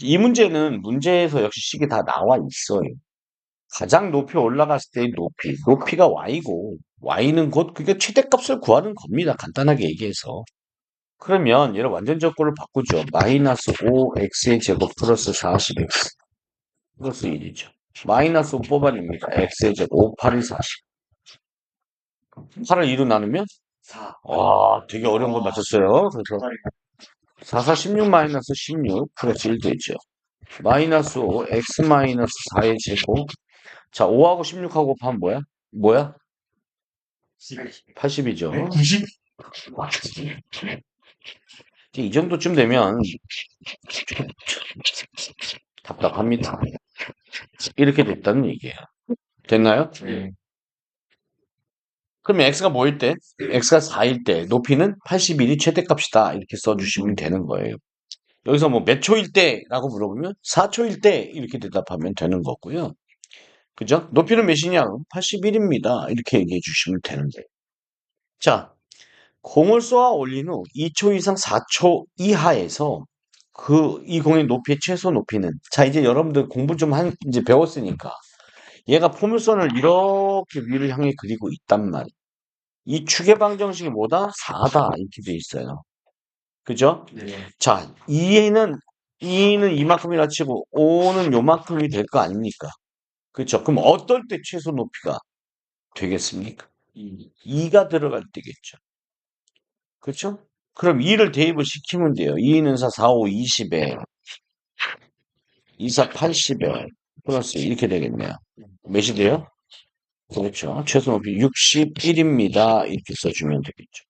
이 문제는 문제에서 역시 식이 다 나와 있어요. 가장 높이 올라갔을 때의 높이. 높이가 y고 y는 곧 그게 최대값을 구하는 겁니다. 간단하게 얘기해서. 그러면 얘를 완전 적고를 바꾸죠. 마이너스 5x의 제곱 플러스 40x 플러스 1이죠. 마이너스 5 뽑아냅니다. x의 제곱 5, 8이 40. 8을 2로 나누면 4. 와 되게 어려운 걸 맞췄어요. 그래서 4, 4, 16 마이너스 16 플러스 1 되죠. 마이너스 5 x 마이너스 4의 제곱 자 5하고 16하고 곱하면 뭐야? 뭐야? 80이죠. 90. 이 정도쯤 되면 답답합니다. 이렇게 됐다는 얘기예요. 됐나요? 네. 그러면 x가 뭐일 때? x가 4일 때 높이는 81이 최대값이다. 이렇게 써주시면 되는 거예요. 여기서 뭐 몇 초일 때라고 물어보면 4초일 때 이렇게 대답하면 되는 거고요. 그죠? 높이는 몇이냐? 81입니다. 이렇게 얘기해 주시면 되는 거예요. 자, 공을 쏘아 올린 후 2초 이상 4초 이하에서 그 이 공의 높이의 최소 높이는 자 이제 여러분들 공부 좀 한 이제 배웠으니까 얘가 포물선을 이렇게 위를 향해 그리고 있단 말이에요. 이 축의 방정식이 뭐다? 4다 이렇게 돼 있어요. 그죠? 네. 자 2는 2는 이만큼이나 치고 5는 요만큼이 될 거 아닙니까? 그렇죠? 그럼 어떨 때 최소 높이가 되겠습니까? 2 가 들어갈 때겠죠. 그렇죠? 그럼 2를 대입을 시키면 돼요. 2는 4, 4, 5, 20에 2, 4, 80에 플러스 이렇게 되겠네요. 몇이 돼요? 그렇죠. 최소 높이 61입니다. 이렇게 써주면 되겠죠.